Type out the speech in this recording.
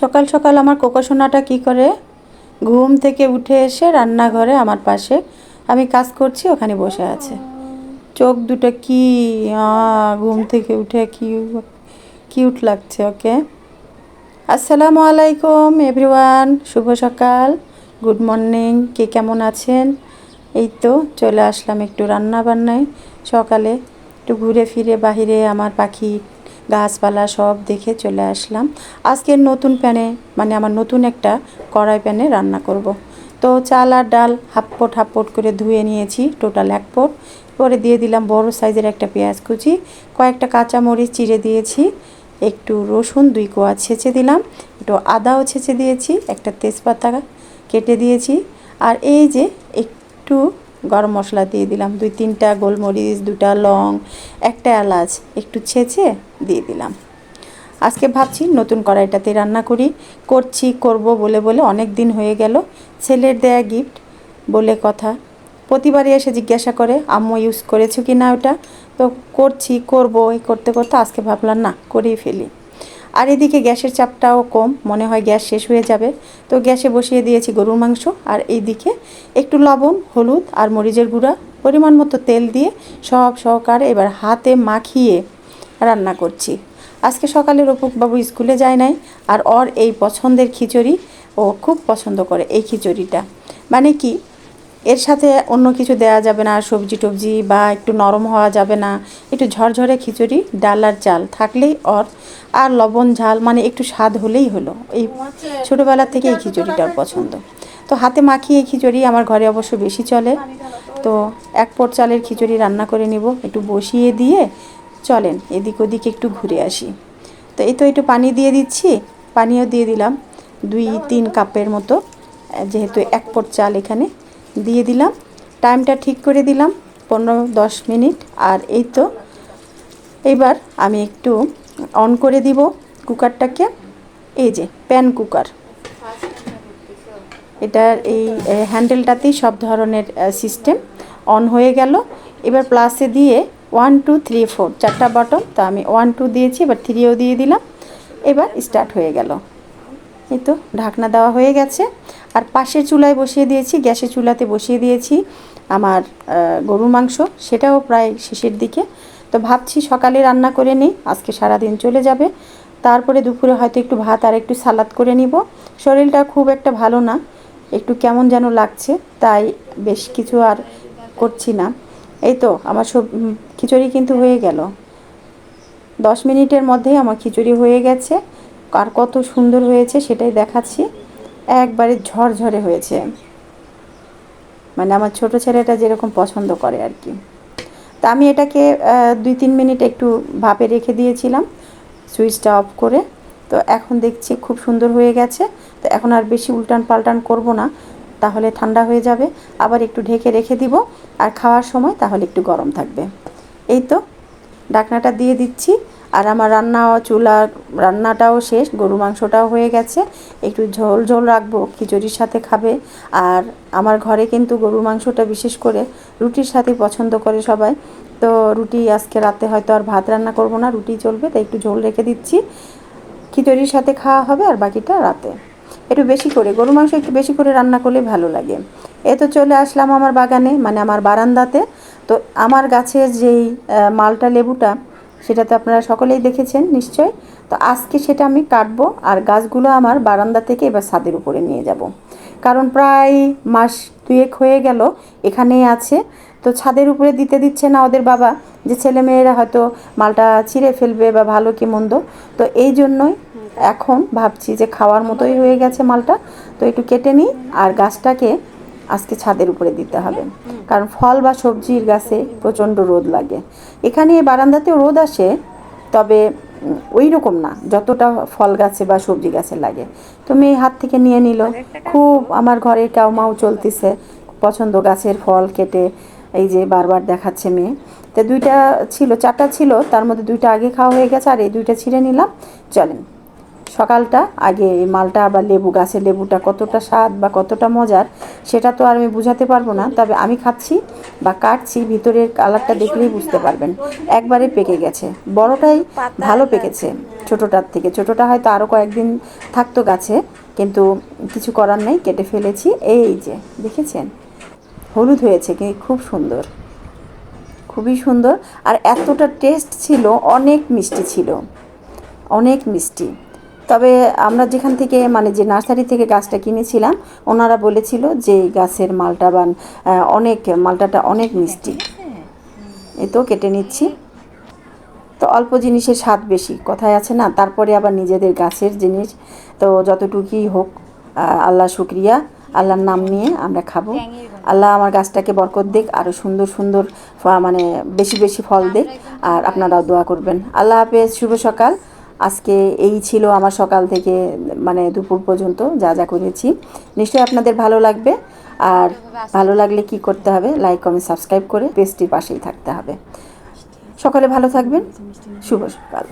সকাল সকাল আমার কোকোসোনাটা কি করে? ঘুম থেকে উঠে এসে রান্নাঘরে আমার পাশে আমি কাজ করছি, ওখানে বসে আছে। চোখ দুটো কি ঘুম থেকে উঠে কি, কিউট লাগছে, ওকে? আসসালামু আলাইকুম, এভরিওয়ান, শুভ সকাল, গুড মর্নিং, কে কেমন আছেন? এই তো, চলে আসলাম একটু রান্না বান্নায় সকালে একটু ঘুরে ফিরে বাহিরে আমার পাখি গাছপালা সব দেখে চলে আসলাম আজকের নতুন প্যানে মানে আমার নতুন একটা কড়াই প্যানে রান্না করব। তো চাল আর ডাল হাপ্পট হাপ্পট করে ধুয়ে নিয়েছি, টোটাল এক পট পরে দিয়ে দিলাম বড় সাইজের একটা পেঁয়াজ কুচি, কয়েকটা কাঁচা মরিচ চিড়ে দিয়েছি, একটু রসুন দুই কোয়া ছেঁচে দিলাম, একটু আদাও ছেঁচে দিয়েছি, একটা তেজপাতা কেটে দিয়েছি, আর এই যে একটু গরম মশলা দিয়ে দিলাম, দুই তিনটা গোলমরিচ দুটা লং, একটা এলাচ, একটু ছেঁচে দিয়ে দিলাম। আজকে ভাবছি নতুন কড়াইটাতে রান্না করি। করছি, করব বলে বলে অনেক দিন হয়ে গেল। ছেলের দেয়া গিফট বলে কথা। প্রতিবারই এসে জিজ্ঞাসা করে, আম্মু ইউজ করেছ কি না ওটা? তো করছি, করব। এই করতে করতে আজকে ভাবলাম, না, করেই ফেলি। আর এদিকে গ্যাসের চাপটাও কম, মনে হয় গ্যাস শেষ হয়ে যাবে। তো গ্যাসে বসিয়ে দিয়েছি গরুর মাংস আর এইদিকে একটু লবণ, হলুদ আর মরিচের গুঁড়া, পরিমাণ মতো তেল দিয়ে সব সহকারে এবার হাতে মাখিয়ে রান্না করছি। আজকে সকালে রূপকবাবু স্কুলে যায় নাই আর ওর এই পছন্দের খিচুড়ি ও খুব পছন্দ করে এই খিচুড়িটা। মানে কি, এর সাথে অন্য কিছু দেওয়া যাবে না, সবজি টবজি বা একটু নরম হওয়া যাবে না, একটু ঝরঝরে খিচুড়ি, ডাল আর চাল থাকলেই ওর, আর লবণ, ঝাল মানে একটু স্বাদ হলেই হলো। এই ছোটোবেলা থেকে এই খিচুড়িটার পছন্দ। তো হাতে মাখিয়ে খিচুড়ি আমার ঘরে অবশ্য বেশি চলে। তো এক পট চালের খিচুড়ি রান্না করে নিব, একটু বসিয়ে দিয়ে চলেন, এদিক ওদিক একটু ঘুরে আসি। তো এই তো একটু পানি দিয়ে দিচ্ছি, পানিও দিয়ে দিলাম, দুই, তিন কাপের মতো যেহেতু এক পট চাল এখানে, দিয়ে দিলাম। টাইমটা ঠিক করে দিলাম, পনেরো, দশ মিনিট, আর এই তো এবার আমি একটু অন করে দিব কুকারটাকে, এই যে, প্যান কুকার। এটার এই হ্যান্ডেলটাতেই সব ধরনের সিস্টেম অন হয়ে গেল। এবার প্লাসে দিয়ে ওয়ান, টু, থ্রি, ফোর, চারটা বটন তো আমি ওয়ান, টু দিয়েছি, এবার থ্রিও দিয়ে দিলাম। এবার স্টার্ট হয়ে গেল। এই তো, ঢাকনা দেওয়া হয়ে গেছে। আর পাশের চুলায় বসিয়ে দিয়েছি, গ্যাসের চুলাতে বসিয়ে দিয়েছি আমার গরুর মাংস। সেটাও প্রায় শেষের দিকে। তো ভাবছি সকালে রান্না করে নিই, আজকে সারাদিন চলে যাবে। তারপরে দুপুরে হয়তো একটু ভাত আর একটু সালাদ করে নিব। শরীরটা খুব একটা ভালো না, একটু কেমন যেন লাগছে, তাই বেশ কিছু আর করছি না। এই তো, আমার সব খিচুড়ি কিন্তু হয়ে গেল। দশ মিনিটের মধ্যেই আমার খিচুড়ি হয়ে গেছে। আর কত সুন্দর হয়েছে সেটাই দেখাচ্ছি। একবারে ঝরঝরে হয়েছে। মানে আমার ছোট ছেলেটা যেরকম পছন্দ করে আর কি। তা আমি এটাকে দুই তিন মিনিট একটু ভাপে রেখে দিয়েছিলাম, সুইচটা অফ করে। তো এখন দেখছি খুব সুন্দর হয়ে গেছে। তো এখন আর বেশি উল্টান পাল্টান করব না। তাহলে ঠান্ডা হয়ে যাবে। আবার একটু ঢেকে রেখে দিব। আর খাওয়ার সময় তাহলে একটু গরম থাকবে। এই তো, ডাকনাটা দিয়ে দিচ্ছি। আর আমার রান্না চুলা, রান্নাটাও শেষ। গরু মাংসটাও হয়ে গেছে। একটু ঝোল ঝোল রাখব। খিচুড়ির সাথে খাবে। আর আমার ঘরে কিন্তু গরুর মাংসটা বিশেষ করে রুটির সাথে পছন্দ করে সবাই। তো রুটি আজকে রাতে হয়তো আর ভাত রান্না করব না। রুটি চলবে, তাই একটু ঝোল রেখে দিচ্ছি। খিচুড়ির সাথে খাওয়া হবে আর বাকিটা রাতে। একটু বেশি করে গরু মাংস একটু বেশি করে রান্না করলে ভালো লাগে। এ তো চলে আসলাম আমার বাগানে মানে আমার বারান্দাতে। তো আমার গাছের যেই মালটা লেবুটা, সেটা তো আপনারা সকলেই দেখেছেন নিশ্চয়। তো আজকে সেটা আমি কাটবো আর গাছগুলো আমার বারান্দা থেকে এবার ছাদের উপরে নিয়ে যাব। কারণ প্রায় মাস দুয়েক হয়ে গেল, এখানেই আছে। তো ছাদের উপরে দিতে দিচ্ছে না ওদের বাবা, যে ছেলে মেয়েরা হয়তো মালটা ছিঁড়ে ফেলবে বা ভালো কি মন্দ। তো এই জন্যই এখন ভাবছি যে খাওয়ার মতোই হয়ে গেছে মালটা, তো একটু কেটে নিই আর গাছটাকে আজকে ছাদের উপরে দিতে হবে। কারণ ফল বা সবজির গাছে প্রচণ্ড রোদ লাগে। এখানে বারান্দাতেও রোদ আসে, তবে ওই রকম না, যতটা ফল গাছে বা সবজি গাছে লাগে। তো মেয়ে হাত থেকে নিয়ে নিল। খুব আমার ঘরে কাউ মাও চলতেছে পছন্দ গাছের ফল কেটে, এই যে বারবার দেখাচ্ছে মেয়ে। তো দুইটা ছিল, চারটা ছিল, তার মধ্যে দুইটা আগে খাওয়া হয়ে গেছে আর এই দুইটা ছিঁড়ে নিলাম। চলেন। সকালটা, আগে মালটা বা লেবু, গাছের লেবুটা কতটা স্বাদ বা কতটা মজার, সেটা তো আর আমি বুঝাতে পারব না। তবে আমি খাচ্ছি বা কাটছি, ভিতরের কালারটা দেখলেই বুঝতে পারবেন। একবারে পেকে গেছে। বড়টাই ভালো পেকেছে ছোটোটার থেকে। ছোটোটা হয়তো আরও কয়েকদিন থাকতো গাছে, কিন্তু কিছু করার নেই, কেটে ফেলেছি। এই যে, দেখেছেন? হলুদ হয়েছে, কি খুব সুন্দর। খুবই সুন্দর। আর এতটা টেস্ট ছিল, অনেক মিষ্টি ছিল। অনেক মিষ্টি। তবে আমরা যেখান থেকে মানে যে নার্সারি থেকে গাছটা কিনেছিলাম, ওনারা বলেছিল যে গাছের মালটা বান অনেক, মালটাটা অনেক মিষ্টি। এই তো কেটে নিচ্ছি। তো অল্প জিনিসের স্বাদ বেশি, কথায় আছে না? তারপরে আবার নিজেদের গাছের জিনিস। তো যতটুকুই হোক আল্লাহ শুক্রিয়া। আল্লাহর নাম নিয়ে আমরা খাব। আল্লাহ আমার গাছটাকে বরকত দিক আরও সুন্দর সুন্দর মানে বেশি বেশি ফল দিক। আর আপনারাও দোয়া করবেন। আল্লাহ হাফেজ, শুভ সকাল। আজকে এই ছিল আমার সকাল থেকে মানে দুপুর পর্যন্ত যা যা করেছি। নিশ্চয়ই আপনাদের ভালো লাগবে। আর ভালো লাগলে কি করতে হবে লাইক কমেন্ট সাবস্ক্রাইব করে পেজটির পাশেই থাকতে হবে। সকালে ভালো থাকবেন। শুভ সকাল।